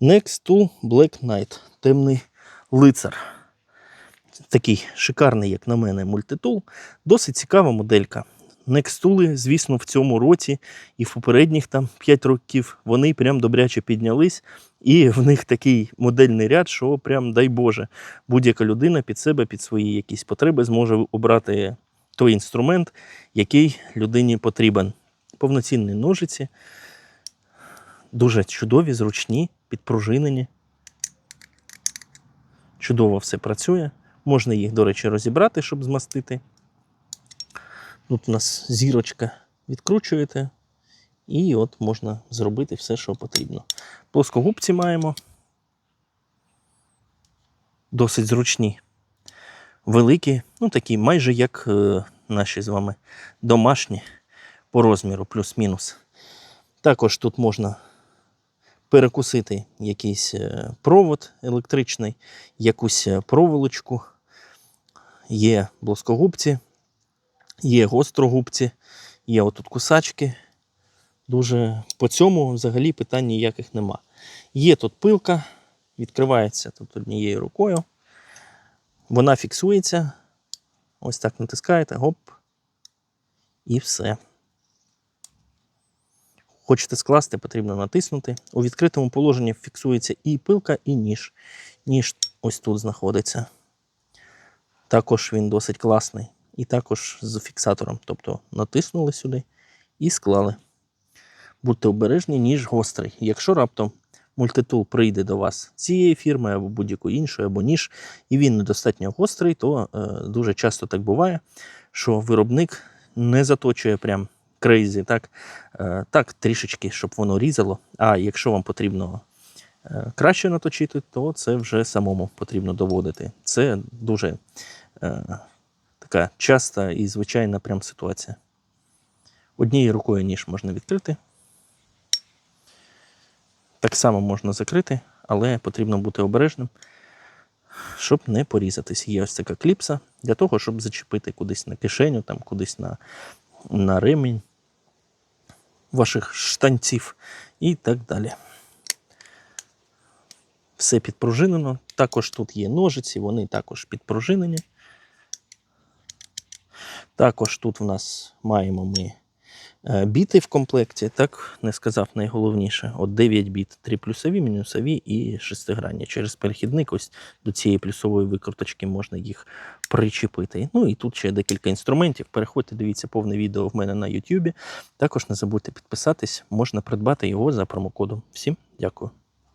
Next to Black Knight. Темний лицар. Такий шикарний, як на мене, мультитул. Досить цікава моделька. Некстули, звісно, в цьому році і в попередніх там 5 років вони прям добряче піднялись, і в них такий модельний ряд, що прям дай Боже, будь-яка людина під себе, під свої якісь потреби зможе обрати той інструмент, який людині потрібен. Повноцінні ножиці, дуже чудові, зручні, підпружинені. Чудово все працює. Можна їх, до речі, розібрати, щоб змастити. Тут у нас зірочка відкручуєте, і от можна зробити все, що потрібно. Плоскогубці маємо. Досить зручні. Великі, ну такі, майже як е, наші з вами домашні по розміру, плюс-мінус. Також тут можна перекусити якийсь е, провод електричний, якусь е, проволочку. Є плоскогубці, є гострогубці, є отут кусачки. Дуже по цьому взагалі питань ніяких нема. Є тут пилка, відкривається тут однією рукою. Вона фіксується. Ось так натискаєте, гоп. І все. Хочете скласти, потрібно натиснути. У відкритому положенні фіксується і пилка, і ніж. Ніж ось тут знаходиться. Також він досить класний. І також з фіксатором. Тобто натиснули сюди і склали. Будьте обережні, ніж гострий. Якщо раптом мультитул прийде до вас цієї фірми або будь-якої іншої, або ніж, і він недостатньо гострий, то е, дуже часто так буває, що виробник не заточує прям крейзі, так, е, так трішечки, щоб воно різало. А якщо вам потрібно е, краще наточити, то це вже самому потрібно доводити. Це дуже е, така часта і звичайна прям ситуація. Однією рукою ніж можна відкрити. Так само можна закрити, але потрібно бути обережним, щоб не порізатись. Є ось така кліпса для того, щоб зачепити кудись на кишеню, там, кудись на, на ремінь ваших штанців і так далі. Все підпружинено. Також тут є ножиці, вони також підпружинені. Також тут в нас маємо ми біти в комплекті, так не сказав найголовніше. От 9 біт, 3 плюсові, мінусові і шестигранні. Через перехідник ось до цієї плюсової викруточки можна їх причепити. Ну і тут ще декілька інструментів. Переходьте, дивіться повне відео в мене на YouTube. Також не забудьте підписатись, можна придбати його за промокодом. Всім дякую.